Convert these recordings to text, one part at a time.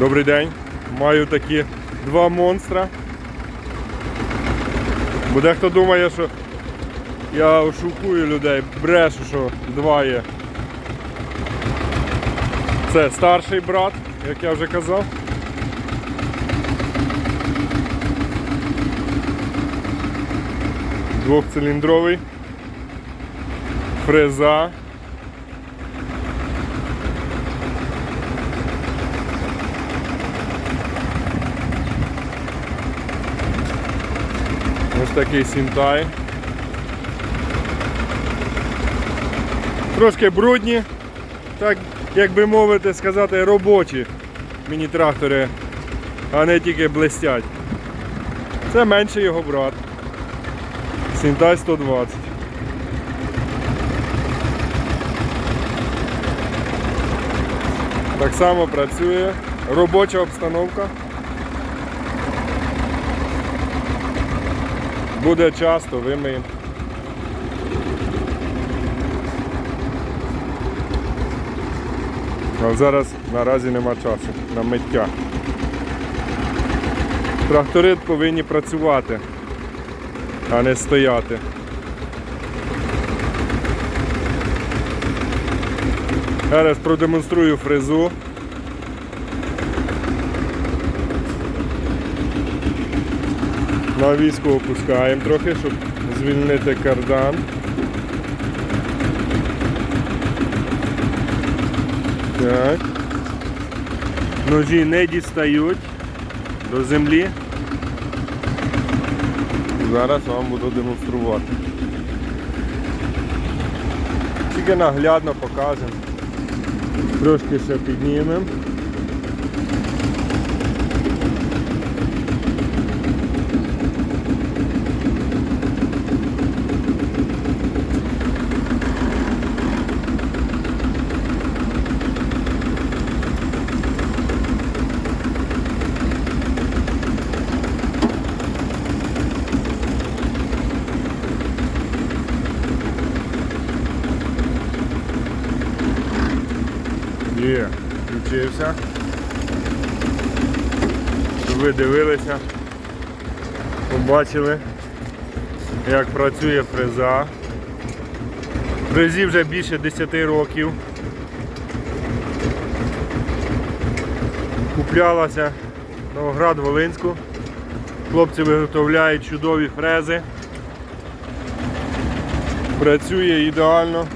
Добрий день. Маю такі два монстра. Бо дехто думає, що я шукую людей, брешу, що два є. Це старший брат, як я вже казав. Двохциліндровий. Фреза. Такий сінтай. Трошки брудні, так як би мовити сказати, робочі міні-трактори, а не тільки блестять. Це менше його брат. Сінтай 120. Так само працює. Робоча обстановка. Буде часто, вимиємо. А зараз наразі нема часу на миття. Трактори повинні працювати, а не стояти. Зараз продемонструю фрезу. На війську опускаємо трохи, щоб звільнити кардан. Так. Ножі не дістають до землі. Зараз вам буду демонструвати. Тільки наглядно покажемо. Трошки ще піднімемо. Є, включився. Щоб ви дивилися, побачили, як працює фреза. Фрезі вже більше 10 років. Куплялася Новоград Волинську. Хлопці виготовляють чудові фрези. Працює ідеально.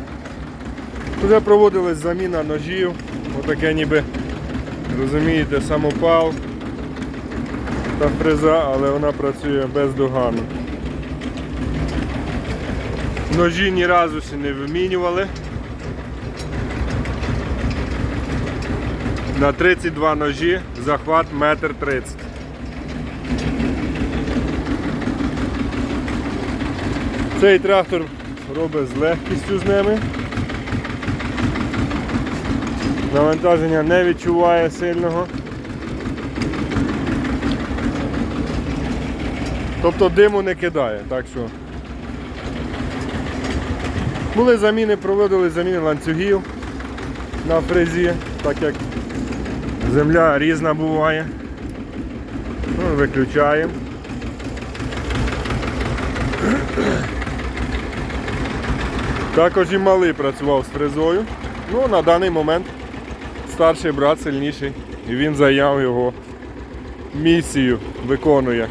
Вже проводилась заміна ножів, отаке ніби, розумієте, самопал та фреза, але вона працює бездоганно. Ножі ні разу ще не вимінювали. На 32 ножі захват 1,30 м. Цей трактор робить з легкістю з ними. Навантаження не відчуває сильного. Тобто диму не кидає, так що. Були заміни, проводили заміни ланцюгів на фрезі, так як земля різна буває. Ну, виключаємо. Також і малий працював з фрезою. Ну, на даний момент старший брат сильніший. І він зайняв його місію, виконує.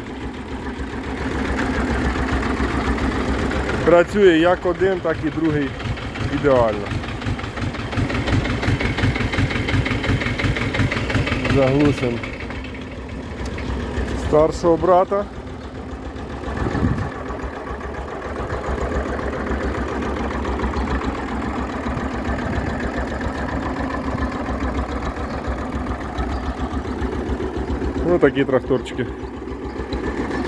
Працює як один, так і другий ідеально. Заглушимо старшого брата. Ну такі тракторчики.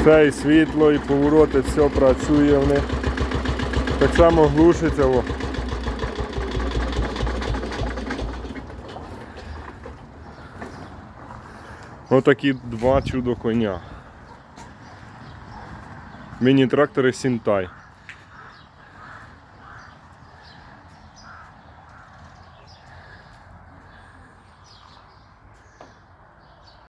Все і світло, і повороти, все працює в них. Так само глушиться. О. Отакі два чудо коня. Міні-трактори Сінтай.